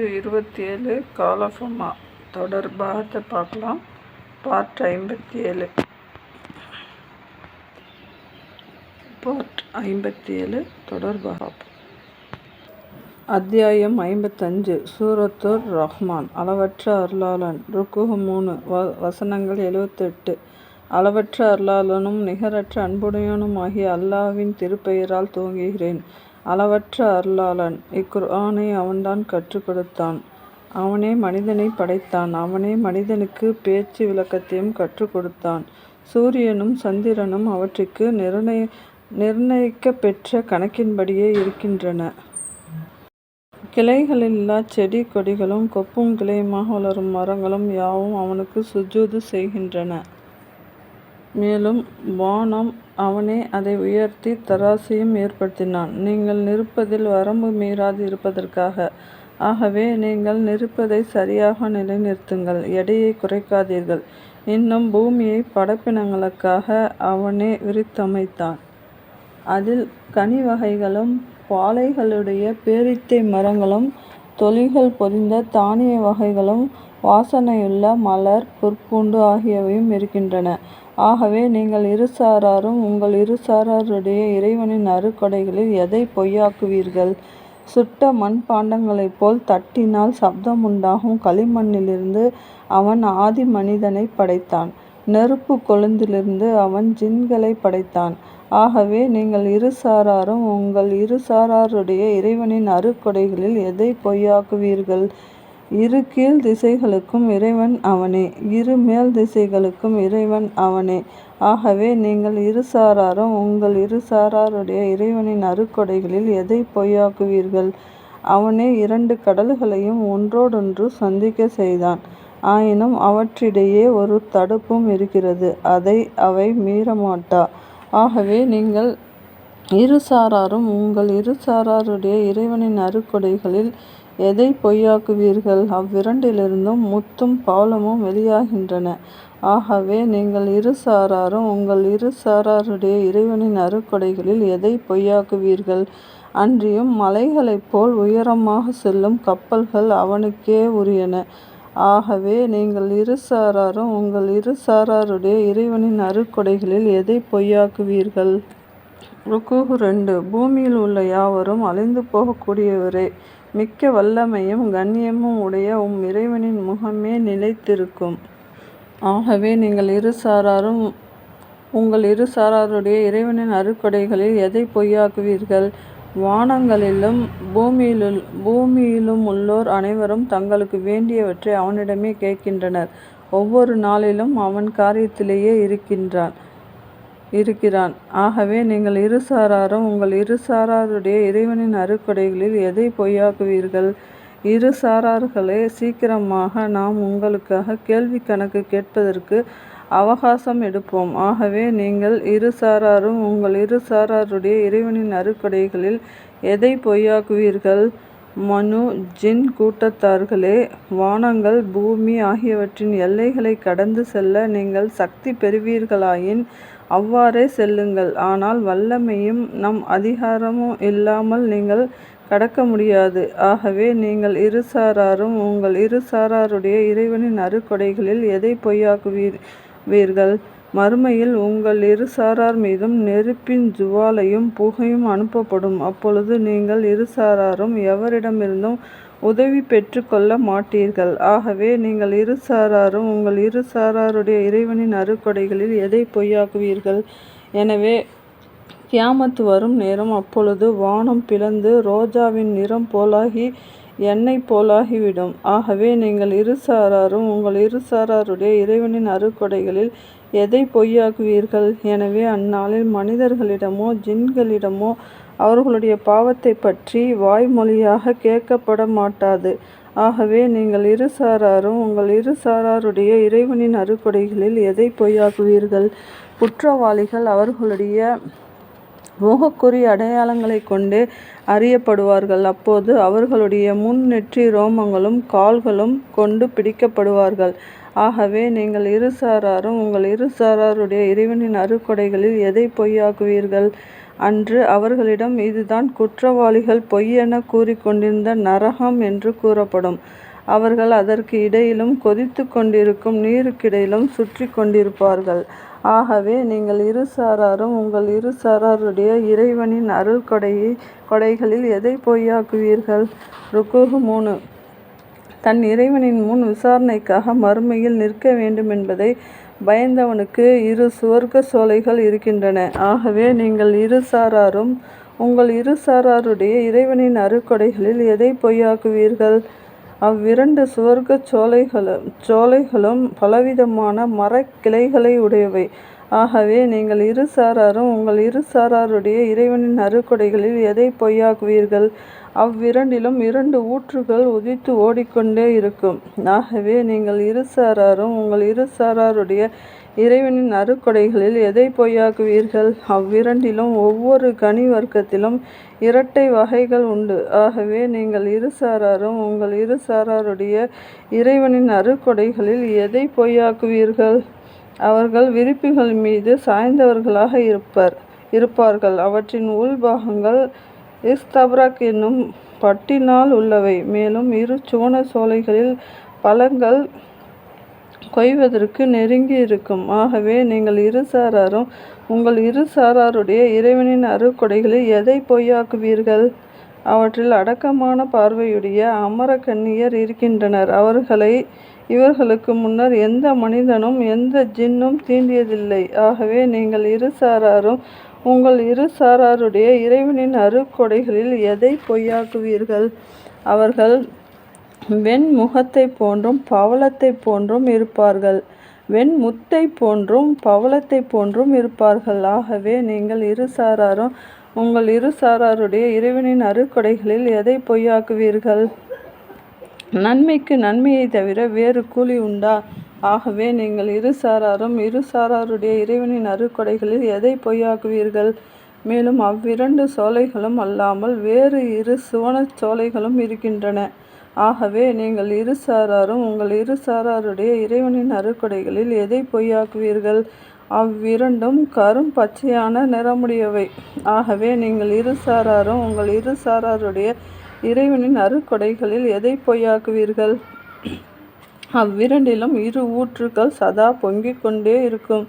இருபத்தி ஏழு காலஃபமா பாகத்தை பார்க்கலாம். பார்ட் ஐம்பத்தி ஏழு பார்ட் ஐம்பத்தி ஏழு தொடர் தொடர்பாக அத்தியாயம் ஐம்பத்தஞ்சு. சூரத்துர் ரஹ்மான். அளவற்ற அருளாளன். ருக்குஹு மூணு. வ வசனங்கள் எழுவத்தெட்டு. அளவற்ற அருளாளனும் நிகரற்ற அன்புடையனும் ஆகிய அல்லாவின் திருப்பெயரால் துவங்குகிறேன். அளவற்ற அருளாளன். இக்குர்ஆனை அவன்தான் கற்றுக் கொடுத்தான். அவனே மனிதனை படைத்தான். அவனே மனிதனுக்கு பேச்சு விளக்கத்தையும் கற்றுக் கொடுத்தான். சூரியனும் சந்திரனும் அவற்றுக்கு நிர்ணய நிர்ணயிக்கப்பெற்ற கணக்கின்படியே இருக்கின்றன. கிளைகளில்லா செடி கொடிகளும் கொப்பும் கிளையுமாக வளரும் மரங்களும் யாவும் அவனுக்கு சுஜூது செய்கின்றன. மேலும் வானம் அவனே அதை உயர்த்தி தராசையும் ஏற்படுத்தினான். நீங்கள் நிற்பதில் வரம்பு மீறாது இருப்பதற்காக ஆகவே நீங்கள் நிற்பதை சரியாக நிலைநிறுத்துங்கள். எடையை குறைக்காதீர்கள். இன்னும் பூமியை படைப்பினங்களுக்காக அவனே விரித்தமைத்தான். அதில் கனி வகைகளும் பாலைகளுடைய பேரித்தை மரங்களும் தொலிகள் பொதிந்த தானிய வகைகளும் வாசனையுள்ள மலர் புற்பூண்டு ஆகியவையும் இருக்கின்றன. ஆகவே நீங்கள் இருசாராரும் உங்கள் இருசாராருடைய இறைவனின் அருக்கொடைகளில் எதை பொய்யாக்குவீர்கள்? சுட்ட மண்பாண்டங்களைப் போல் தட்டினால் சப்தம் உண்டாகும் களிமண்ணிலிருந்து அவன் ஆதி மனிதனை படைத்தான். நெருப்புக் கொழுந்திலிருந்து அவன் ஜின்களைப் படைத்தான். ஆகவே நீங்கள் இருசாராரும் உங்கள் இருசாராருடைய இறைவனின் அருக்கொடைகளில் எதை பொய்யாக்குவீர்கள்? இரு கீழ் திசைகளுக்கும் இறைவன் அவனே இரு மேல் திசைகளுக்கும் இறைவன் அவனே ஆகவே நீங்கள் இருசாராரும் உங்கள் இருசாராருடைய இறைவனின் அருக்கொடைகளில் எதை பொய்யாக்குவீர்கள்? அவனே இரண்டு கடல்களையும் ஒன்றோடொன்று சந்திக்கச் செய்தான். ஆயினும் அவற்றிடையே ஒரு தடுப்பும் இருக்கிறது அதை அவை மீறமாட்டா. ஆகவே நீங்கள் இருசாராரும் உங்கள் இருசாராருடைய இறைவனின் அருக்கொடைகளில் எதை பொய்யாக்குவீர்கள்? அவ்விரண்டிலிருந்தும் முத்தும் பாலமும் வெளியாகின்றன. ஆகவே நீங்கள் இருசாராரும் உங்கள் இருசாராருடைய இறைவனின் அருக்கொடைகளில் எதை பொய்யாக்குவீர்கள்? அன்றியும் மலைகளைப் போல் உயரமாக செல்லும் கப்பல்கள் அவனுக்கே உரியன. ஆகவே நீங்கள் இருசாராரும் உங்கள் இரு சாராருடைய இறைவனின் அருக்கொடைகளில் எதை பொய்யாக்குவீர்கள்? ருக்குகு ரெண்டு பூமியில் உள்ள யாவரும் அழிந்து போகக்கூடியவரே மிக்க வல்லமையும் கண்ணியமும் உடைய உம் இறைவனின் முகமே நிலைத்திருக்கும். ஆகவே நீங்கள் இருசாராரும் உங்கள் இரு சாராருடைய இறைவனின் அருக்கொடைகளில் எதை பொய்யாக்குவீர்கள்? வானங்களிலும் பூமியிலும் உள்ளோர் அனைவரும் தங்களுக்கு வேண்டியவற்றை அவனிடமே கேட்கின்றனர். ஒவ்வொரு நாளிலும் அவன் காரியத்திலேயே இருக்கின்றான் இருக்கிறான். ஆகவே நீங்கள் இருசாராரும் உங்கள் இருசாராருடைய இறைவனின் அருக்கொடைகளில் எதை பொய்யாக்குவீர்கள்? இருசாரார்களே சீக்கிரமாக நாம் உங்களுக்காக கேள்வி கணக்கு கேட்பதற்கு அவகாசம் எடுப்போம். ஆகவே நீங்கள் இருசாராரும் உங்கள் இருசாராருடைய இறைவனின் அறுக்கடைகளில் எதை பொய்யாக்குவீர்கள்? மனு ஜின் கூட்டத்தார்களே வானங்கள் பூமி ஆகியவற்றின் எல்லைகளை கடந்து செல்ல நீங்கள் சக்தி பெறுவீர்களாயின் அவ்வாறே செல்லுங்கள். ஆனால் வல்லமையும் நம் அதிகாரமும் இல்லாமல் நீங்கள் கடக்க முடியாது. ஆகவே நீங்கள் இருசாராரும் உங்கள் இருசாராருடைய இறைவனின் அருக்கொடைகளில் எதை பொய்யாக்குவீர்கள்? மறுமையில் உங்கள் இருசாரார் மீதும் நெருப்பின் ஜுவாலையும் புகையும் அனுப்பப்படும். அப்பொழுது நீங்கள் இருசாராரும் எவரிடமிருந்தும் உதவி பெற்றுக்கொள்ள மாட்டீர்கள். ஆகவே நீங்கள் இருசாராரும் உங்கள் இருசாராருடைய இறைவனின் அறுக்கொடைகளில் எதை பொய்யாக்குவீர்கள்? எனவே கியாமத்து வரும் நேரம் அப்பொழுது வானம் பிளந்து ரோஜாவின் நிறம் போலாகி எண்ணெய் போலாகிவிடும். ஆகவே நீங்கள் இருசாராரும் உங்கள் இருசாராருடைய இறைவனின் அருக்கொடைகளில் எதை பொய்யாக்குவீர்கள்? எனவே அந்நாளில் மனிதர்களிடமோ ஜின்களிடமோ அவர்களுடைய பாவத்தை பற்றி வாய்மொழியாக கேட்கப்பட மாட்டாது. ஆகவே நீங்கள் இருசாராரும் உங்கள் இருசாராருடைய இறைவனின் அறுபடைகளில் எதை பொய்யாக்குவீர்கள்? குற்றவாளிகள் அவர்களுடைய முகக்குறி அடையாளங்களைக் கொண்டே அறியப்படுவார்கள். அப்போது அவர்களுடைய முன் நெற்றி ரோமங்களும் கால்களும் கொண்டு பிடிக்கப்படுவார்கள். ஆகவே நீங்கள் இரு சாராரும் உங்கள் இரு சாராருடைய இறைவனின் அறுக்கொடைகளில் எதை பொய்யாக்குவீர்கள்? அன்று அவர்களிடம் இதுதான் குற்றவாளிகள் பொய்யெனக் கூறிக்கொண்டிருந்த நரகம் என்று கூறப்படும். அவர்கள் அதற்கு இடையிலும் கொதித்துக் கொண்டிருக்கும் நீருக்கிடையிலும் சுற்றிக் கொண்டிருப்பார்கள். ஆகவே நீங்கள் இருசாராரும் உங்கள் இருசாராருடைய இறைவனின் அருள் கொடைகளில் எதைப் பொய்யாக்குவீர்கள்? ருக்குகு மூணு. தன் இறைவனின் முன் விசாரணைக்காக மறுமையில் நிற்க வேண்டுமென்பதை பயந்தவனுக்கு இரு சுவர்க்க சோலைகள் இருக்கின்றன. ஆகவே நீங்கள் இருசாராரும் உங்கள் இருசாராருடைய இறைவனின் அருக்கொடைகளில் எதை பொய்யாக்குவீர்கள்? அவ்விரண்டு சுவர்க்கச் சோலைகளும் சோலைகளும் பலவிதமான மரக்கிளைகளை உடையவை. ஆகவே நீங்கள் இருசாராரும் உங்கள் இருசாராருடைய இறைவனின் அருக்கொடைகளில் எதை பொய்யாக்குவீர்கள்? அவ்விரண்டிலும் இரண்டு ஊற்றுகள் உதித்து ஓடிக்கொண்டே இருக்கும். ஆகவே நீங்கள் இருசாராரும் உங்கள் இருசாராருடைய இறைவனின் அறுக்கொடைகளில் எதை பொய்யாக்குவீர்கள்? அவ்விரண்டிலும் ஒவ்வொரு கனி வர்க்கத்திலும் இரட்டை வகைகள் உண்டு. ஆகவே நீங்கள் இருசாராரும் உங்கள் இருசாராருடைய இறைவனின் அறுக்கொடைகளில் எதை பொய்யாக்குவீர்கள்? அவர்கள் விரிப்புகள் மீது சாய்ந்தவர்களாக இருப்பர் இருப்பார்கள். அவற்றின் உள்பாகங்கள் இஸ்தப்ரக் என்னும் பட்டினால் உள்ளவை. மேலும் இரு சுவனச் சோலைகளில் பழங்கள் கொய்வதற்கு நெருங்கி இருக்கும் ஆகவே நீங்கள் இருசாராரும் உங்கள் இருசாராருடைய இறைவனின் அருக்கொடைகளை எதை பொய்யாக்குவீர்கள்? அவற்றில் அடக்கமான பார்வையுடைய அமர கன்னியர் இருக்கின்றனர். அவர்களை இவர்களுக்கு முன்னர் எந்த மனிதனும் எந்த ஜின்னும் தீண்டியதில்லை. ஆகவே நீங்கள் இருசாராரும் உங்கள் இருசாராருடைய இறைவனின் அருக்கொடைகளில் எதை பொய்யாக்குவீர்கள்? அவர்கள் வெண் முத்தைப் போன்றும் பவளத்தைப் போன்றும் இருப்பார்கள். வெண் முத்தை போன்றும் பவளத்தைப் போன்றும் இருப்பார்கள். ஆகவே நீங்கள் இருசாராரும் உங்கள் இருசாராருடைய இறைவனின் அருக்கொடைகளில் எதை பொய்யாக்குவீர்கள்? நன்மைக்கு நன்மையைத் தவிர வேறு கூலி உண்டா? ஆகவே நீங்கள் இருசாராரும் இருசாராருடைய இறைவனின் அருக்கொடைகளில் எதை பொய்யாக்குவீர்கள்? மேலும் அவ்விரண்டு சோலைகளும் அல்லாமல் வேறு இரு சுவன சோலைகளும் இருக்கின்றன. ஆகவே நீங்கள் இருசாராரும் உங்கள் இருசாராருடைய இறைவனின் அருக்கொடைகளில் எதை பொய்யாக்குவீர்கள்? அவ்விரண்டும் கரும் பச்சையான நிறமுடையவை. ஆகவே நீங்கள் இருசாராரும் உங்கள் இருசாராருடைய இறைவனின் அருக்கொடைகளில் எதை பொய்யாக்குவீர்கள்? அவ்விரண்டிலும் இரு ஊற்றுகள் சதா பொங்கிக் கொண்டே இருக்கும்.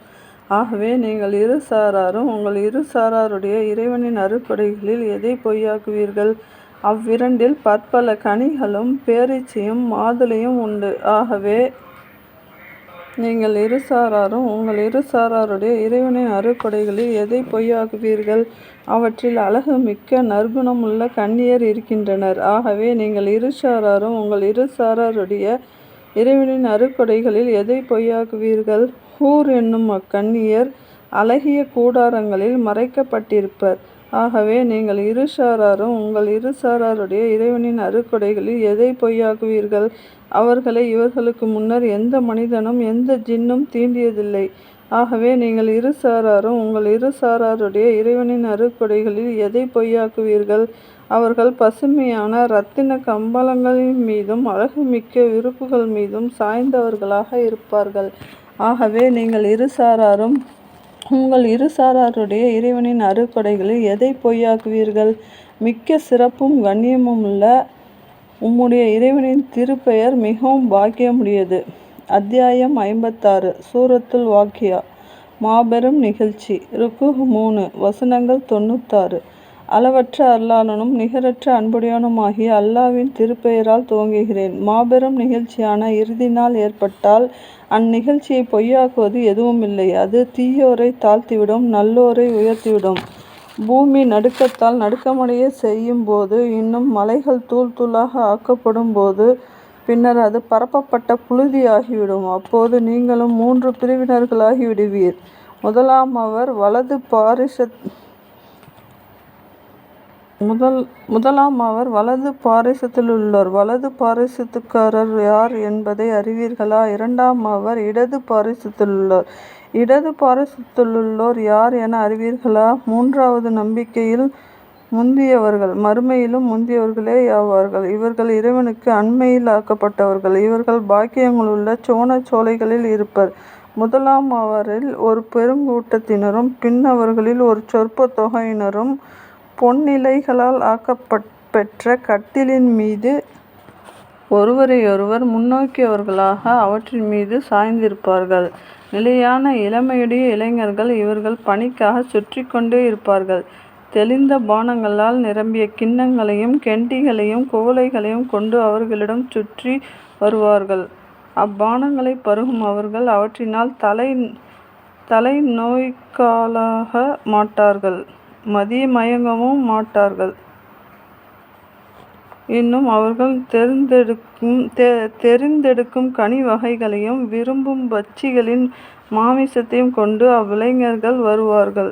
ஆகவே நீங்கள் இருசாராரும் உங்கள் இருசாராருடைய இறைவனின் அறுப்படைகளில் எதை பொய்யாக்குவீர்கள்? அவ்விரண்டில் பற்பல கனிகளும் பேரீச்சையும் மாதுளையும் உண்டு. ஆகவே நீங்கள் இருசாராரும் உங்கள் இருசாராருடைய இறைவனின் அருட்கொடைகளில் எதை பொய்யாக்குவீர்கள்? அவற்றில் அழகு மிக்க நற்குணமுள்ள கண்ணியர் இருக்கின்றனர். ஆகவே நீங்கள் இருசாராரும் உங்கள் இருசாராருடைய இறைவனின் அருட்கொடைகளில் எதை பொய்யாக்குவீர்கள்? ஹூர் என்னும் அக்கண்ணியர் அழகிய கூடாரங்களில் மறைக்கப்பட்டிருப்பர். ஆகவே நீங்கள் இருசாராரும் உங்கள் இருசாராருடைய இறைவனின் அருட்கொடைகளில் எதை பொய்யாக்குவீர்கள்? அவர்களை இவர்களுக்கு முன்னர் எந்த மனிதனும் எந்த ஜின்னும் தீண்டியதில்லை. ஆகவே நீங்கள் இருசாராரும் உங்கள் இருசாராருடைய இறைவனின் அருட்கொடைகளில் எதை பொய்யாக்குவீர்கள்? அவர்கள் பசுமையான இரத்தின கம்பளங்களின் மீதும் அழகுமிக்க விருப்புகள் மீதும் சாய்ந்தவர்களாக இருப்பார்கள். ஆகவே நீங்கள் இருசாராரும் உங்கள் இருசாராருடைய இறைவனின் அறுக்கொடைகளில் எதை பொய்யாக்குவீர்கள்? மிக்க சிறப்பும் கண்ணியமும் உள்ள உம்முடைய இறைவனின் திருப்பெயர் மிகவும் பாக்கியமுடையது. அத்தியாயம் ஐம்பத்தாறு சூரத்துல் வாக்கியா மாபெரும் நிகழ்ச்சி ருக்கு மூணு வசனங்கள் தொண்ணூத்தாறு அளவற்ற அருளாளனும் நிகரற்ற அன்புடையோனுமாகிய அல்லாவின் திருப்பெயரால் துவங்குகிறேன். மாபெரும் நிகழ்ச்சியான இறுதி நாள் ஏற்பட்டால் அந்நிகழ்ச்சியை பொய்யாக்குவது எதுவும் இல்லை அது தீயோரை தாழ்த்திவிடும் நல்லோரை உயர்த்திவிடும். பூமி நடுக்கத்தால் நடுக்கமடைய செய்யும் போது இன்னும் மலைகள் தூள் தூளாக ஆக்கப்படும்போது பின்னர் அது பரப்பப்பட்ட புழுதியாகிவிடும் அப்போது நீங்களும் மூன்று பிரிவினர்களாகி விடுவீர். அவர் வலது பாரிசத் முதல் முதலாம் அவர் வலது பாரிசத்தில் உள்ளார் வலது பாரிசத்துக்காரர் யார் என்பதை அறிவீர்களா? இரண்டாம் அவர் இடது பாரிசத்தில் பாரிசத்திலுள்ளோர். இடது பாரிசத்தில் உள்ளோர் யார் என அறிவீர்களா? மூன்றாவது நம்பிக்கையில் முந்தியவர்கள் மறுமையிலும் முந்தியவர்களே ஆவார்கள் இவர்கள் இறைவனுக்கு அண்மையில் ஆக்கப்பட்டவர்கள். இவர்கள் பாக்கியங்களுள்ள சுவனச் சோலைகளில் இருப்பர். முதலாம் அவரில் ஒரு பெருங்கூட்டத்தினரும் பின் அவர்களில் ஒரு சொற்ப தொகையினரும் பொன்னிலைகளால் ஆக்கப்பெற்ற கட்டிலின் மீது ஒருவரையொருவர் முன்னோக்கியவர்களாக அவற்றின் மீது சாய்ந்திருப்பார்கள். நிலையான இளமையுடைய இளைஞர்கள் இவர்கள் பணிக்காக சுற்றி கொண்டே இருப்பார்கள். தெளிந்த பானங்களால் நிரம்பிய கிண்ணங்களையும் கெண்டிகளையும் குவளைகளையும் கொண்டு அவர்களிடம் சுற்றி வருவார்கள். அப்பானங்களைப் பருகும் அவர்கள் அவற்றினால் தலை தலைநோய்க்காலாக மாட்டார்கள் மதிய மயங்கவும் மாட்டார்கள். இன்னும் அவர்கள் தெரிந்தெடுக்கும் கனி வகைகளையும் விரும்பும் பட்சிகளின் மாமிசத்தையும் கொண்டு அவ்விளைஞர்கள் வருவார்கள்.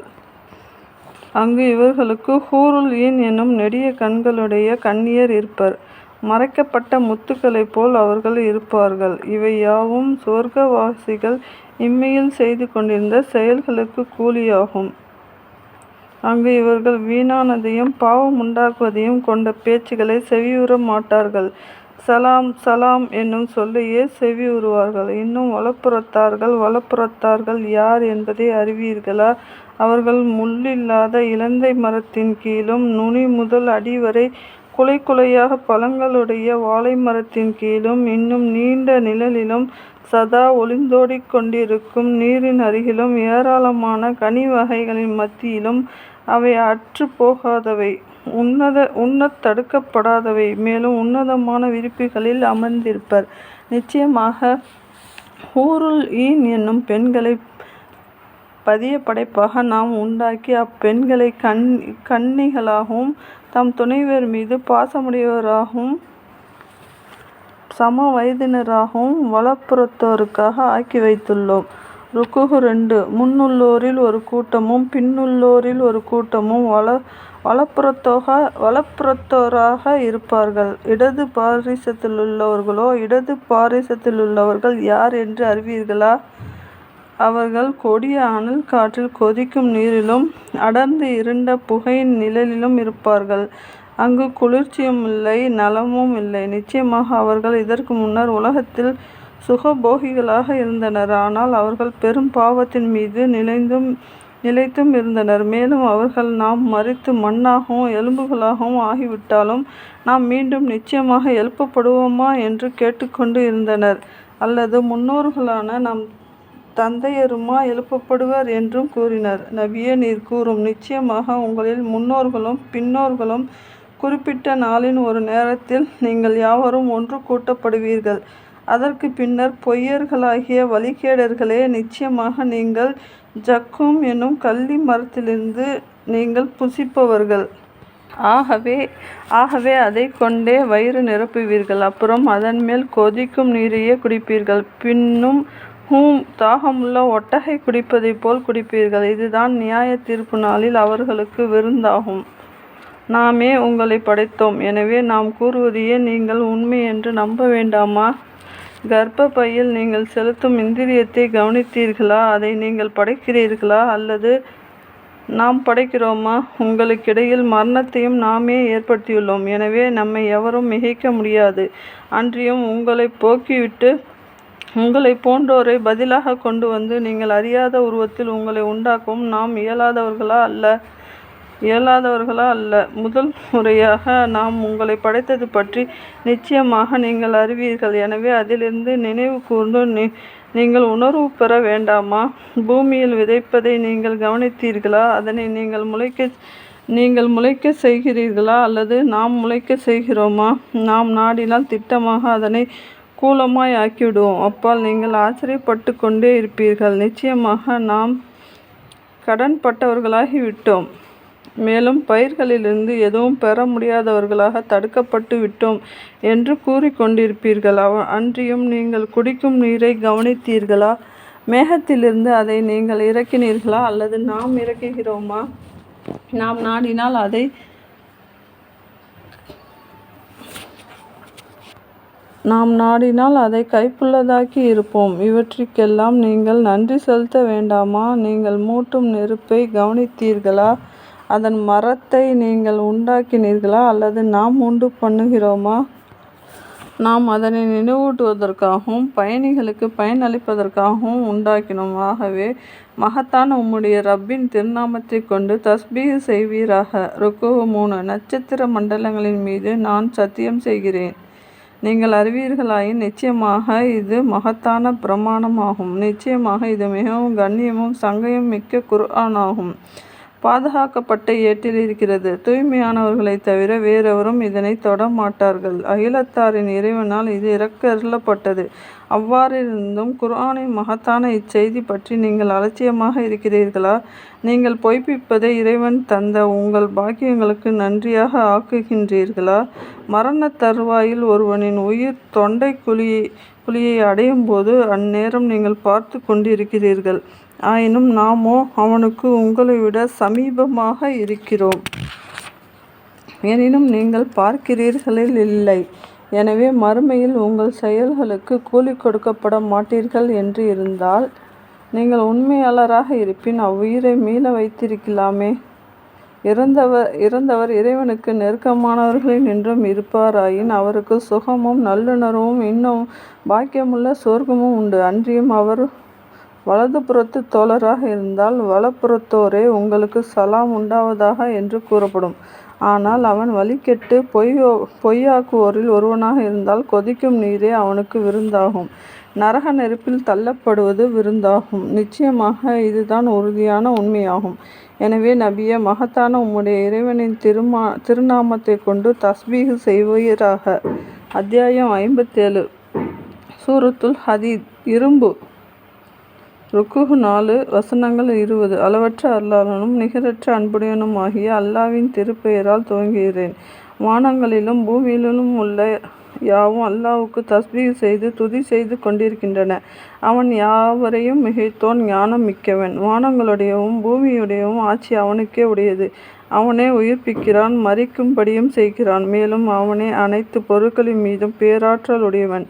அங்கு இவர்களுக்கு ஹூருல் ஈன் என்னும் நெடிய கண்களுடைய கன்னியர் இருப்பர். மறைக்கப்பட்ட முத்துக்களைப் போல் அவர்கள் இருப்பார்கள். இவை யாவும் சுவர்க்கவாசிகள் இம்மையில் செய்து கொண்டிருந்த செயல்களுக்கு கூலியாகும். அங்கு இவர்கள் வீணானதையும் பாவம் உண்டாக்குவதையும் கொண்ட பேச்சுகளை செவியுற மாட்டார்கள். சலாம் சலாம் என்னும் சொல்லையே செவியுறுவார்கள். இன்னும் வலப்புறத்தார்கள் வலப்புறத்தார்கள் யார் என்பதை அறிவீர்களா? அவர்கள் முள்ளில்லாத இலந்தை மரத்தின் கீழும் நுனி முதல் அடிவரை குலை குலையாக பழங்களுடைய வாழை மரத்தின் கீழும் இன்னும் நீண்ட நிழலிலும் சதா ஒளிந்தோடிக் கொண்டிருக்கும் நீரின் அருகிலும் ஏராளமான கனி வகைகளின் மத்தியிலும் அவை அற்று போகாதவை உண்ணத் தடுக்கப்படாதவை மேலும் உன்னதமான விரிப்புகளில் அமர்ந்திருப்பர். நிச்சயமாக ஊருள் ஈன் என்னும் பெண்களை பதிய படைப்பாக நாம் உண்டாக்கி அப்பெண்களை கண் கன்னிகளாகவும் தம் துணைவர் மீது பாசமுடையவராகவும் சம வயதினராகவும் வலப்புறத்தோருக்காக ஆக்கி வைத்துள்ளோம். ருக்குகு ரெண்டு முன்னுள்ளோரில் ஒரு கூட்டமும் பின்னுள்ளோரில் ஒரு கூட்டமும் வலப்புறத்தோராக இருப்பார்கள். இடது பாரிசத்திலுள்ளவர்களோ இடது பாரிசத்திலுள்ளவர்கள் யார் என்று அறிவீர்களா? அவர்கள் கொடிய அனல் காற்றில் கொதிக்கும் நீரிலும் அடர்ந்து இருண்ட புகையின் நிழலிலும் இருப்பார்கள். அங்கு குளிர்ச்சியும் இல்லை நலமும் இல்லை. நிச்சயமாக அவர்கள் இதற்கு முன்னர் உலகத்தில் சுகபோகிகளாக இருந்தனர். ஆனால் அவர்கள் பெரும் பாவத்தின் மீது நிலைந்தும் நிலைத்தும் இருந்தனர். மேலும் அவர்கள் நாம் மறித்து மண்ணாகவும் எலும்புகளாகவும் ஆகிவிட்டாலும் நாம் மீண்டும் நிச்சயமாக எழுப்பப்படுவோமா என்று கேட்டுக்கொண்டு இருந்தனர். அல்லது முன்னோர்களான நம் தந்தையருமா எழுப்பப்படுவர் என்றும் கூறினர். நபியே நீர் கூறும் நிச்சயமாக உங்களில் முன்னோர்களும் பின்னோர்களும் குறிப்பிட்ட நாளின் ஒரு நேரத்தில் நீங்கள் யாவரும் ஒன்று கூட்டப்படுவீர்கள். அதற்கு பின்னர் பொய்யர்களாகிய வழிகேடர்களே நிச்சயமாக நீங்கள் ஜக்கும் என்னும் கள்ளி மரத்திலிருந்து நீங்கள் புசிப்பவர்கள். ஆகவே அதைக் கொண்டே வயிறு நிரப்புவீர்கள். அப்புறம் அதன்மேல் கொதிக்கும் நீரையே குடிப்பீர்கள். பின்னும் ஹூம் தாகமுள்ள ஒட்டகை குடிப்பதைப் போல் குடிப்பீர்கள். இதுதான் நியாய தீர்ப்பு நாளில் அவர்களுக்கு விருந்தாகும். நாமே உங்களை படைத்தோம். எனவே நாம் கூறுவதையே நீங்கள் உண்மை என்று நம்ப வேண்டாமா? கர்ப்ப பையில் நீங்கள் செலுத்தும் இந்திரியத்தை கவனித்தீர்களா? அதை நீங்கள் படைக்கிறீர்களா? அல்லது நாம் படைக்கிறோமா? உங்களுக்கிடையில் மரணத்தையும் நாமே ஏற்படுத்தியுள்ளோம். எனவே நம்மை எவரும் மிகைக்க முடியாது. அன்றியும் உங்களை போக்கிவிட்டு உங்களை போன்றோரை பதிலாக கொண்டு வந்து நீங்கள் அறியாத உருவத்தில் உங்களை உண்டாக்கும் நாம் இயலாதவர்களா அல்ல. இயலாதவர்களா அல்ல முதல் முறையாக நாம் உங்களை படைத்தது பற்றி நிச்சயமாக நீங்கள் அறிவீர்கள். எனவே அதிலிருந்து நினைவு கூர்ந்து நீங்கள் உணர்வு பெற வேண்டாமா? பூமியில் விதைப்பதை நீங்கள் கவனித்தீர்களா? அதனை நீங்கள் முளைக்க நீங்கள் முளைக்க செய்கிறீர்களா? அல்லது நாம் முளைக்கச் செய்கிறோமா? நாம் நாடினால் திட்டமாக அதனை கூலமாய் ஆக்கிவிடுவோம். அப்பால் நீங்கள் ஆச்சரியப்பட்டு கொண்டே இருப்பீர்கள். நிச்சயமாக நாம் கடன்பட்டவர்களாகி விட்டோம். மேலும் பயிர்களிலிருந்து எதுவும் பெற முடியாதவர்களாக தடுக்கப்பட்டு விட்டோம் என்று கூறிக்கொண்டிருப்பீர்கள் அவ அன்றியும் நீங்கள் குடிக்கும் நீரை கவனித்தீர்களா? மேகத்திலிருந்து அதை நீங்கள் இறக்கினீர்களா? அல்லது நாம் இறக்குகிறோமா? நாம் நாடினால் அதை நாம் நாடினால் அதை கைப்புள்ளதாக்கி இருப்போம். இவற்றிற்கெல்லாம் நீங்கள் நன்றி செலுத்த வேண்டாமா? நீங்கள் மூட்டும் நெருப்பை கவனித்தீர்களா? அதன் மரத்தை நீங்கள் உண்டாக்கினீர்களா? அல்லது நாம் உண்டு பண்ணுகிறோமா? நாம் அதனை நினைவூட்டுவதற்காகவும் பயணிகளுக்கு பயனளிப்பதற்காகவும் உண்டாக்கினோம். ஆகவே மகத்தான உம்முடைய ரப்பின் திருநாமத்தை கொண்டு தஸ்பீக செய்வீராக. ருக்குவ மூணு நட்சத்திர மண்டலங்களின் மீது நான் சத்தியம் செய்கிறேன். நீங்கள் அறிவீர்களாயின் நிச்சயமாக இது மகத்தான பிரமாணமாகும். நிச்சயமாக இது மிகவும் கண்ணியமும் சங்கையும் மிக்க குர்ஆனாகும். பாதுகாக்கப்பட்ட ஏட்டில் இருக்கிறது. தூய்மையானவர்களை தவிர வேறெவரும் இதனை தொட மாட்டார்கள். அகிலத்தாரின் இறைவனால் இது இறக்கருளப்பட்டது. அவ்வாறிருந்தும் குர்ஆனின் மகத்தான இச்செய்தி பற்றி நீங்கள் அலட்சியமாக இருக்கிறீர்களா? நீங்கள் பொய்ப்பிப்பதை இறைவன் தந்த உங்கள் பாக்கியங்களுக்கு நன்றியாக ஆக்குகின்றீர்களா? மரணத் தருவாயில் ஒருவனின் உயிர் தொண்டைக் குழியை அடையும் போது அந்நேரம் நீங்கள் பார்த்து கொண்டிருக்கிறீர்கள். ஆயினும் நாமோ அவனுக்கு உங்களை விட சமீபமாக இருக்கிறோம். எனினும் நீங்கள் பார்க்கிறீர்களில் இல்லை எனவே மறுமையில் உங்கள் செயல்களுக்கு கூலி கொடுக்கப்பட மாட்டீர்கள் என்று இருந்தால் நீங்கள் உண்மையாளராக இருப்பின் அவ்வுயிரை மீள வைத்திருக்கலாமே. இறந்தவர் இறந்தவர் இறைவனுக்கு நெருக்கமானவர்களினின்றும் இருப்பாராயின் அவருக்கு சுகமும் நல்லுணர்வும் இன்னும் பாக்கியமுள்ள சொர்க்கமும் உண்டு. அன்றியும் அவர் வலதுபுறத்து தோழராக இருந்தால் வலப்புறத்தோரே உங்களுக்கு சலாம் உண்டாவதாக என்று கூறப்படும். ஆனால் அவன் வழிகெட்டுப் பொய்யாக்குவோரில் ஒருவனாக இருந்தால் கொதிக்கும் நீரே அவனுக்கு விருந்தாகும். நரக நெருப்பில் தள்ளப்படுவது விருந்தாகும். நிச்சயமாக இதுதான் உறுதியான உண்மையாகும். எனவே நபிய மகத்தான உம்முடைய இறைவனின் திருமா திருநாமத்தைக் கொண்டு தஸ்பீக செய்வீராக. அத்தியாயம் ஐம்பத்தேழு சூரத்துல் ஹதீத் இரும்பு ருக்குஹு நாலு வசனங்கள் இருபது அளவற்ற அருளாளனும் நிகரற்ற அன்புடையனும் ஆகிய அல்லாவின் திருப்பெயரால் துவங்குகிறேன். வானங்களிலும் பூமியிலும் உள்ள யாவும் அல்லாவுக்கு தஸ்பீ செய்து துதி செய்து கொண்டிருக்கின்றன. அவன் யாவரையும் மிகைத்தோன் ஞானம் மிக்கவன். வானங்களுடையவும் பூமியுடையவும் ஆட்சி அவனுக்கே உடையது அவனே உயிர்ப்பிக்கிறான் மறிக்கும்படியும் செய்கிறான். மேலும் அவனே அனைத்து பொருட்களின் மீதும் பேராற்றல் உடையவன்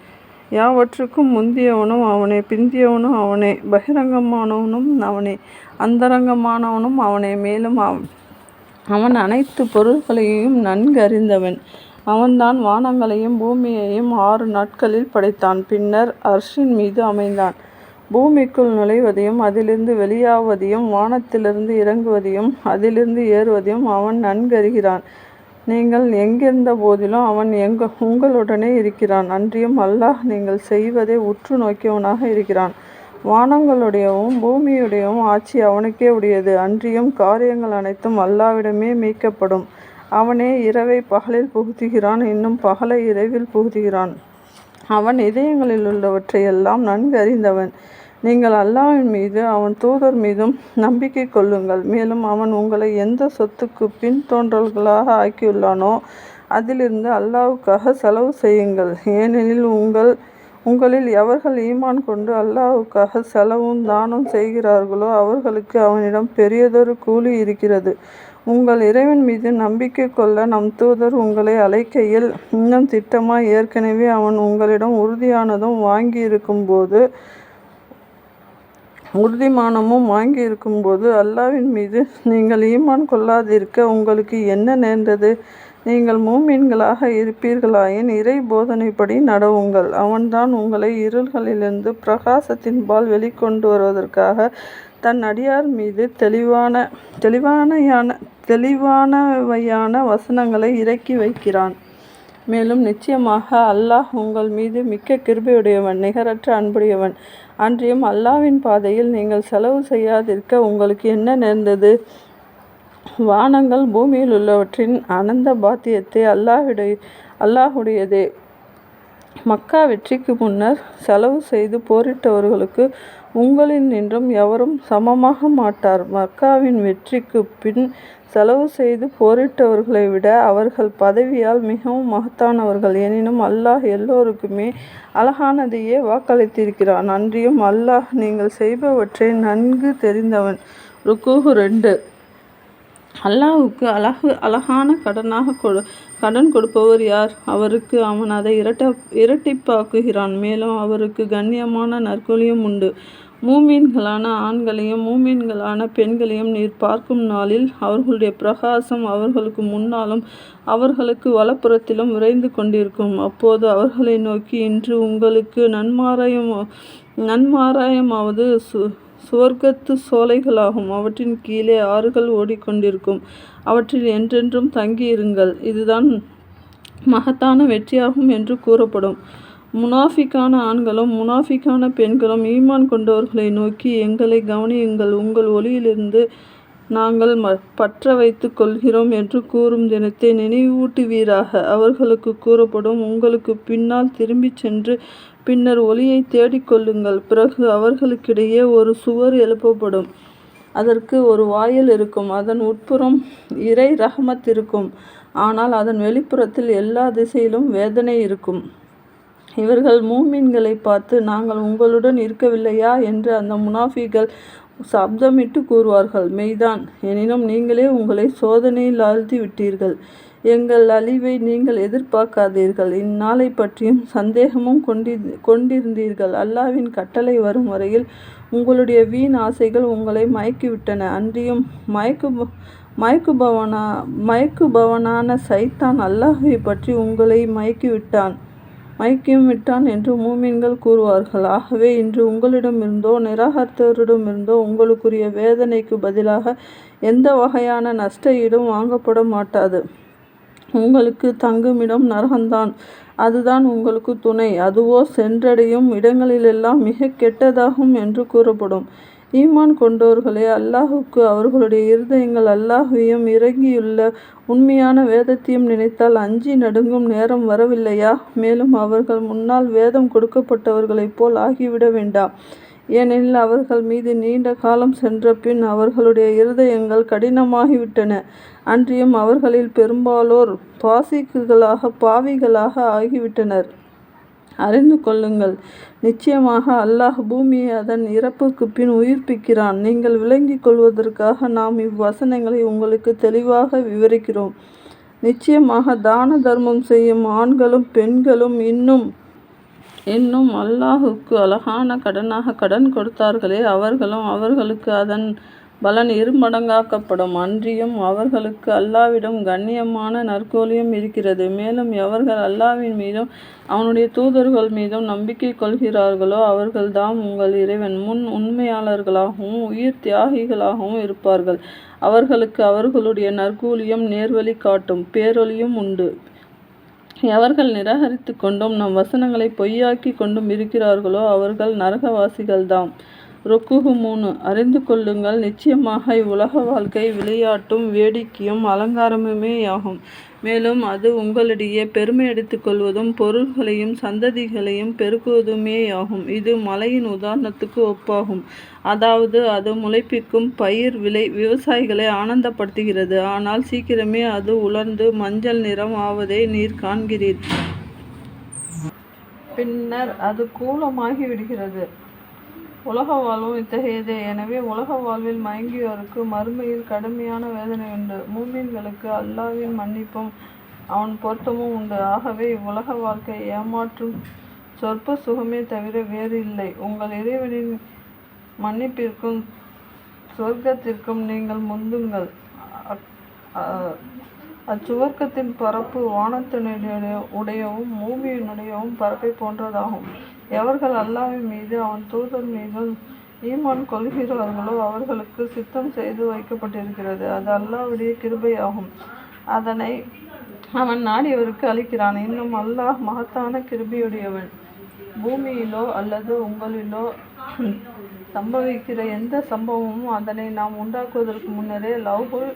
யாவற்றுக்கும் முந்தியவனும் அவனே பிந்தியவனும் அவனே பகிரங்கமானவனும் அவனே அந்தரங்கமானவனும் அவனே மேலும் அவன் அனைத்து பொருள்களையும் நன்கறிந்தவன். அவன்தான் வானங்களையும் பூமியையும் ஆறு நாட்களில் படைத்தான். பின்னர் அர்ஷின் மீது அமைந்தான். பூமிக்குள் நுழைவதையும் அதிலிருந்து வெளியாவதையும் வானத்திலிருந்து இறங்குவதையும் அதிலிருந்து ஏறுவதையும் அவன் நன்கறிகிறான். நீங்கள் எங்கிருந்த போதிலும் அவன் உங்களுடனே இருக்கிறான். அன்றியும் அல்லாஹ் நீங்கள் செய்வதை உற்று நோக்கியவனாக இருக்கிறான். வானங்களுடையவும் பூமியுடையவும் ஆட்சி அவனுக்கே உடையது அன்றியும் காரியங்கள் அனைத்தும் அல்லாஹ்விடமே மீட்கப்படும். அவனே இரவை பகலில் புகுத்துகிறான் இன்னும் பகலை இரவில் புகுத்துகிறான். அவன் இதயங்களில் உள்ளவற்றை எல்லாம் நன்கறிந்தவன். நீங்கள் அல்லாவின் மீது அவன் தூதர் மீதும் நம்பிக்கை கொள்ளுங்கள். மேலும் அவன் உங்களை எந்த சொத்துக்கு பின் தோன்றல்களாக ஆக்கியுள்ளானோ அதிலிருந்து அல்லாவுக்காக செலவு செய்யுங்கள். ஏனெனில் உங்கள் உங்களில் எவர்கள் ஈமான் கொண்டு அல்லாவுக்காக செலவும் தானம் செய்கிறார்களோ அவர்களுக்கு அவனிடம் பெரியதொரு கூலி இருக்கிறது. உங்கள் இறைவன் மீது நம்பிக்கை கொள்ள நம் தூதர் உங்களை அழைக்கையில் இன்னும் திட்டமாய் ஏற்கனவே அவன் உங்களிடம் உறுதிமானமும் வாங்கி இருக்கும்போது அல்லாஹ்வின் மீது நீங்கள் ஈமான் கொள்ளாதிருக்க உங்களுக்கு என்ன நேர்ந்தது? நீங்கள் மூமீன்களாக இருப்பீர்களாயின் இறை போதனைப்படி நடவுங்கள். அவன்தான் உங்களை இருள்களிலிருந்து பிரகாசத்தின்பால் வெளிக்கொண்டுவருவதற்காகத் தன் அடியார் மீது தெளிவான தெளிவானையான தெளிவானவையான வசனங்களை இறக்கி வைக்கிறான். மேலும் நிச்சயமாக அல்லாஹ் உங்கள் மீது மிக்க கிருபையுடையவன் நிகரற்ற அன்புடையவன். அன்றியும் அல்லாவின் பாதையில் நீங்கள் செலவு செய்யாதிருக்க உங்களுக்கு என்ன நேர்ந்தது? வானங்கள் பூமியில் உள்ளவற்றின் அனந்த பாத்தியத்தை அல்லாஹ்வுடையதே. மக்கா வெற்றிக்கு முன்னர் செலவு செய்து போரிட்டவர்களுக்கு உங்களினின்றும் எவரும் சமமாக மாட்டார். மக்காவின் வெற்றிக்கு பின் செலவு செய்து போரிட்டவர்களை விட அவர்கள் பதவியால் மிகவும் மகத்தானவர்கள். எனினும் அல்லாஹ் எல்லோருக்குமே அழகானதையே வாக்களித்திருக்கிறான். அன்றியும் அல்லாஹ் நீங்கள் செய்பவற்றை நன்கு தெரிந்தவன். ருக்கூ ரெண்டு அல்லாஹுக்கு அழகு அழகான கடனாக கொடு கடன் கொடுப்பவர் யார்? அவருக்கு அவன் அதை இரட்ட இரட்டிப்பாக்குகிறான். மேலும் அவருக்கு கண்ணியமான நற்கொலியும் உண்டு. மூமீன்களான ஆண்களையும் மூமீன்களான பெண்களையும் நீர் பார்க்கும் நாளில் அவர்களுடைய பிரகாசம் அவர்களுக்கு முன்னாலும் அவர்களுக்கு வலப்புறத்திலும் விரைந்து கொண்டிருக்கும். அப்போது அவர்களை நோக்கி இன்று உங்களுக்கு நன்மாராயம் நன்மாராயமாவது சு சுவர்க்கத்து சோலைகளாகும். அவற்றின் கீழே ஆறுகள் ஓடிக்கொண்டிருக்கும். அவற்றில் என்றென்றும் தங்கியிருங்கள். இதுதான் மகத்தான வெற்றியாகும் என்று கூறப்படும். முனாஃபிக்கான ஆண்களும் முனாஃபிக்கான பெண்களும் ஈமான் கொண்டவர்களை நோக்கி எங்களை கவனியுங்கள் உங்கள் ஒளியிலிருந்து நாங்கள் ம பற்ற வைத்து கொள்கிறோம் என்று கூறும் தினத்தை நினைவூட்டுவீராக. அவர்களுக்கு கூறப்படும் உங்களுக்கு பின்னால் திரும்பிச் சென்று பின்னர் ஒளியை தேடிக்கொள்ளுங்கள் பிறகு அவர்களுக்கிடையே ஒரு சுவர் எழுப்பப்படும். அதற்கு ஒரு வாயில் இருக்கும். அதன் உட்புறம் இறை ரஹமத் இருக்கும். ஆனால் அதன் வெளிப்புறத்தில் எல்லா திசையிலும் வேதனை இருக்கும். இவர்கள் மூமின்களை பார்த்து நாங்கள் உங்களுடன் இருக்கவில்லையா? என்று அந்த முனாஃபிகள் சப்தமிட்டு கூறுவார்கள். மெய்தான் எனினும் நீங்களே உங்களை சோதனையில் ஆழ்த்தி விட்டீர்கள். எங்கள் அழிவை நீங்கள் எதிர்பார்க்காதீர்கள். இந்நாளை பற்றியும் சந்தேகமும் கொண்டி கொண்டிருந்தீர்கள். அல்லாவின் கட்டளை வரும் வரையில் உங்களுடைய வீண் ஆசைகள் உங்களை மயக்கிவிட்டன. அன்றியும் மயக்கு மயக்குபவனா மயக்குபவனான சைத்தான் அல்லாஹை பற்றி உங்களை மயக்கிவிட்டான். மயக்கியும் விட்டான் என்று மூமின்கள் கூறுவார்கள். ஆகவே இன்று உங்களிடமிருந்தோ நிராகரித்தவரிடமிருந்தோ உங்களுக்குரிய வேதனைக்கு பதிலாக எந்த வகையான நஷ்ட ஈடும் வாங்கப்பட மாட்டாது உங்களுக்கு தங்குமிடம் நரகந்தான் அதுதான் உங்களுக்கு துணை. அதுவோ சென்றடையும் இடங்களிலெல்லாம் மிக கெட்டதாகும் என்று கூறப்படும். ஈமான் கொண்டோர்களே அல்லாஹுக்கு அவர்களுடைய இருதயங்கள் அல்லாஹையும் இறங்கியுள்ள உண்மையான வேதத்தையும் நினைத்தால் அஞ்சி நடுங்கும் நேரம் வரவில்லையா? மேலும் அவர்கள் முன்னால் வேதம் கொடுக்கப்பட்டவர்களைப் போல் ஆகிவிட வேண்டாம். ஏனெனில் அவர்கள் மீது நீண்ட காலம் சென்ற பின் அவர்களுடைய இருதயங்கள் கடினமாகிவிட்டன. அன்றியும் அவர்களில் பெரும்பாலோர் பாசிக்குகளாக பாவிகளாக ஆகிவிட்டனர். அறிந்து கொள்ளுங்கள் நிச்சயமாக அல்லாஹ் பூமியை அதன் இறப்புக்கு பின் உயிர்ப்பிக்கிறான். நீங்கள் விளங்கிக் கொள்வதற்காக நாம் இவ்வசனங்களை உங்களுக்கு தெளிவாக விவரிக்கிறோம். நிச்சயமாக தான தர்மம் செய்யும் ஆண்களும் பெண்களும் இன்னும் இன்னும் அல்லாஹுக்கு அழகான கடனாக கடன் கொடுத்தார்களே அவர்களும் அவர்களுக்கு அதன் பலன் இருமடங்காக்கப்படும். அன்றியும் அவர்களுக்கு அல்லாவிடம் கண்ணியமான நற்கோலியும் இருக்கிறது. மேலும் எவர்கள் அல்லாவின் மீதும் அவனுடைய தூதர்கள் மீதும் நம்பிக்கை கொள்கிறார்களோ அவர்கள்தாம் உங்கள் இறைவன். முன் உண்மையாளர்களாகவும் உயிர் தியாகிகளாகவும் இருப்பார்கள். அவர்களுக்கு அவர்களுடைய நற்கூலியம் நேர்வழி காட்டும். பேரொழியும் உண்டு. எவர்கள் நிராகரித்து கொண்டும் நம் வசனங்களை பொய்யாக்கி கொண்டும் இருக்கிறார்களோ அவர்கள் நரகவாசிகள்தாம். ருக்குகு மூணு அறிந்து கொள்ளுங்கள் நிச்சயமாக இவ்வுலக வாழ்க்கை விளையாட்டும் வேடிக்கையும் அலங்காரமுமேயாகும் மேலும் அது உங்களிடையே பெருமை எடுத்துக்கொள்வதும் பொருள்களையும் சந்ததிகளையும் பெருக்குவதுமேயாகும் இது மலையின் உதாரணத்துக்கு ஒப்பாகும். அதாவது அது முளைப்பிக்கும் பயிர் விலை விவசாயிகளை ஆனந்தப்படுத்துகிறது. ஆனால் சீக்கிரமே அது உலர்ந்து மஞ்சள் நிறம் ஆவதை நீர் காண்கிறீர். பின்னர் அது கூலமாகி விடுகிறது. உலக வாழ்வும் இத்தகையதே. எனவே உலக வாழ்வில் மயங்கியோருக்கு மறுமையில் கடுமையான வேதனை உண்டு. மூமீன்களுக்கு அல்லாவின் மன்னிப்பும் அவன் பொருத்தமும் உண்டு. ஆகவே இவ்வுலக வாழ்க்கை ஏமாற்றும் சொற்ப சுகமே தவிர வேறு இல்லை. உங்கள் இறைவனின் மன்னிப்பிற்கும் சொர்க்கத்திற்கும் நீங்கள் முந்துங்கள். அச்சுவர்க்கத்தின் பரப்பு வானத்தினுடைய உடையவும் பூமியினுடையவும் பரப்பை போன்றதாகும். எவர்கள் அல்லாவின் மீது அவன் தூதர் மீதும் ஈமான் கொள்கிறார்களோ அவர்களுக்கு சித்தம் செய்து வைக்கப்பட்டிருக்கிறது. அது அல்லாவுடைய கிருபையாகும். அதனை அவன் நாடியவருக்கு அளிக்கிறான். இன்னும் அல்லாஹ் மகத்தான கிருபியுடையவன். பூமியிலோ அல்லது உங்களிலோ சம்பவிக்கிற எந்த சம்பவமும் அதனை நாம் உண்டாக்குவதற்கு முன்னரே லவ்ஹுல்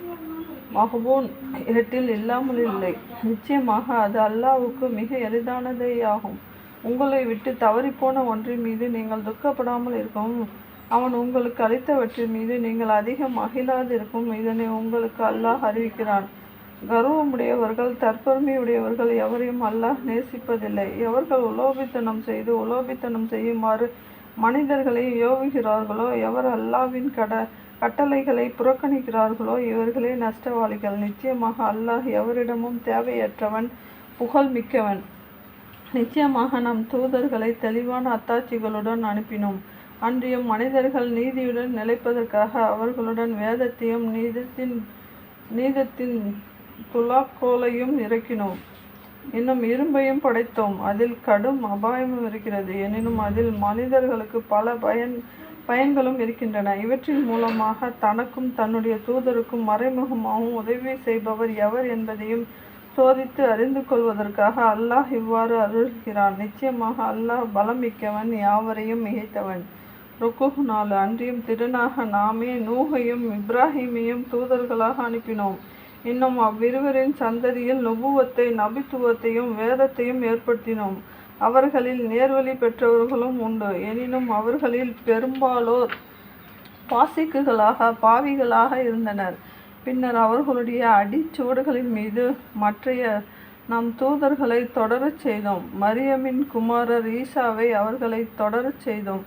மஹபூன் இரட்டில் இல்லாமல் இல்லை. நிச்சயமாக அது அல்லாவுக்கு மிக எளிதானதேயாகும். உங்களை விட்டு தவறிப்போன ஒன்றின் மீது நீங்கள் துக்கப்படாமல் இருக்கவும் அவன் உங்களுக்கு அளித்தவற்றின் மீது நீங்கள் அதிகம் மகிழாதிருக்கும் இதனை உங்களுக்கு அல்லாஹ் அறிவிக்கிறான். கர்வமுடையவர்கள் தற்பெருமையுடையவர்கள் எவரையும் அல்லாஹ் நேசிப்பதில்லை. எவர்கள் உலோபித்தனம் செய்து உலோபித்தனம் செய்யுமாறு மனிதர்களை யோகுகிறார்களோ எவர் அல்லாவின் கட கட்டளைகளை புறக்கணிக்கிறார்களோ இவர்களே நஷ்டவாளிகள். நிச்சயமாக அல்லாஹ் எவரிடமும் தேவையற்றவன் புகழ் மிக்கவன். நிச்சயமாக நம் தூதர்களை தெளிவான அத்தாட்சிகளுடன் அனுப்பினோம். அன்றியும் மனிதர்கள் நீதியுடன் நிலைப்பதற்காக அவர்களுடன் வேதத்தையும் நீதத்தின் நீதத்தின் துலாக்கோலையும் இறக்கினோம். இன்னும் இரும்பையும் படைத்தோம். அதில் கடும் அபாயமும் இருக்கிறது. எனினும் அதில் மனிதர்களுக்கு பல பயன் பயன்களும் இருக்கின்றன. இவற்றின் மூலமாக தனக்கும் தன்னுடைய தூதருக்கும் மறைமுகமாகவும் உதவி செய்பவர் எவர் என்பதையும் சோதித்து அறிந்து கொள்வதற்காக அல்லாஹ் இவ்வாறு அருள்கிறான். நிச்சயமாக அல்லாஹ் பலம் மிக்கவன் யாவரையும் மிகைத்தவன். ருக்குஹ் நாலு அன்றியும் திருநாக நாமே நூகையும் இப்ராஹிமையும் தூதர்களாக அனுப்பினோம். இன்னும் அவ்விருவரின் சந்ததியில் நுபுவத்தை நபித்துவத்தையும் வேதத்தையும் ஏற்படுத்தினோம். அவர்களில் நேர்வழி பெற்றவர்களும் உண்டு. எனினும் அவர்களில் பெரும்பாலோர் பாசிக்குகளாக பாவிகளாக இருந்தனர். பின்னர் அவர்களுடைய அடிச்சுவடுகளின் மீது மற்றைய நம் தூதர்களை தொடரச் செய்தோம். மரியமின் குமாரர் ஈசாவை அவர்களை தொடரச் செய்தோம்.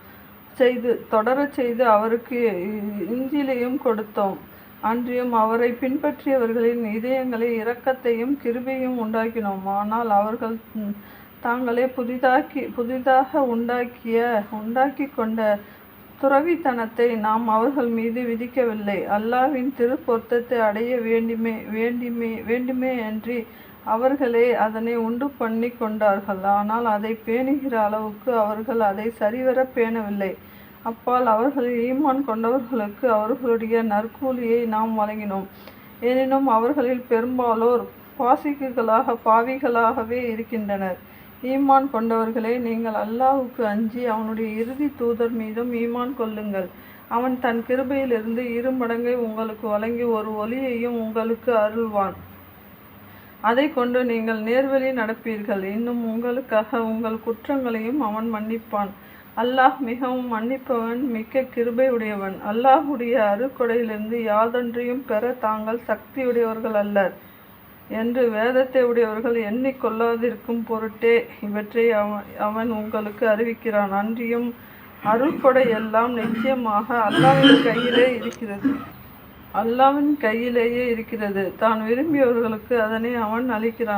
செய்து தொடரச் செய்து அவருக்கு இஞ்சிலையும் கொடுத்தோம். அன்றியும் அவரை பின்பற்றியவர்களின் இதயங்களை இரக்கத்தையும் கிருபையும் உண்டாக்கினோம். ஆனால் அவர்கள் தாங்களே புதிதாக்கி புதிதாக உண்டாக்கிய உண்டாக்கி கொண்ட துறவித்தனத்தை நாம் அவர்கள் மீது விதிக்கவில்லை. அல்லாவின் திருப்பொருத்தத்தை அடைய வேண்டுமே வேண்டுமே வேண்டுமே என்று அவர்களே அதனை உண்டு பண்ணி கொண்டார்கள். ஆனால் அதை பேணுகிற அளவுக்கு அவர்கள் அதை சரிவர பேணவில்லை. அப்பால் அவர்களில் ஈமான் கொண்டவர்களுக்கு அவர்களுடைய நற்கூலியை நாம் வழங்கினோம். எனினும் அவர்களில் பெரும்பாலோர் பாசிக்குகளாக பாவிகளாகவே இருக்கின்றனர். ஈமான் கொண்டவர்களே நீங்கள் அல்லாஹுக்கு அஞ்சி அவனுடைய இறுதி தூதர் மீதும் ஈமான் கொள்ளுங்கள். அவன் தன் கிருபையிலிருந்து இரு மடங்கை உங்களுக்கு வழங்கி ஒரு ஒலியையும் உங்களுக்கு அருள்வான். அதை கொண்டு நீங்கள் நேர்வழி நடப்பீர்கள். இன்னும் உங்களுக்காக உங்கள் குற்றங்களையும் அவன் மன்னிப்பான். அல்லாஹ் மிகவும் மன்னிப்பவன் மிக்க கிருபை உடையவன் அல்லாஹுடைய அருக்கொடையிலிருந்து யாதொன்றையும் பெற தாங்கள் சக்தியுடையவர்கள் அல்லர். என்று வேதத்தை உடையவர்கள் எண்ணிக்கொள்ளாதிருக்கும் பொருட்டே இவற்றை அவன் அவன் உங்களுக்கு அறிவிக்கிறான். அன்றியும் அருள்கொடை எல்லாம் நிச்சயமாக அல்லாவின் கையிலே இருக்கிறது. அல்லாவின் கையிலேயே இருக்கிறது. தான் விரும்பியவர்களுக்கு அதனை அவன் அளிக்கிறான்.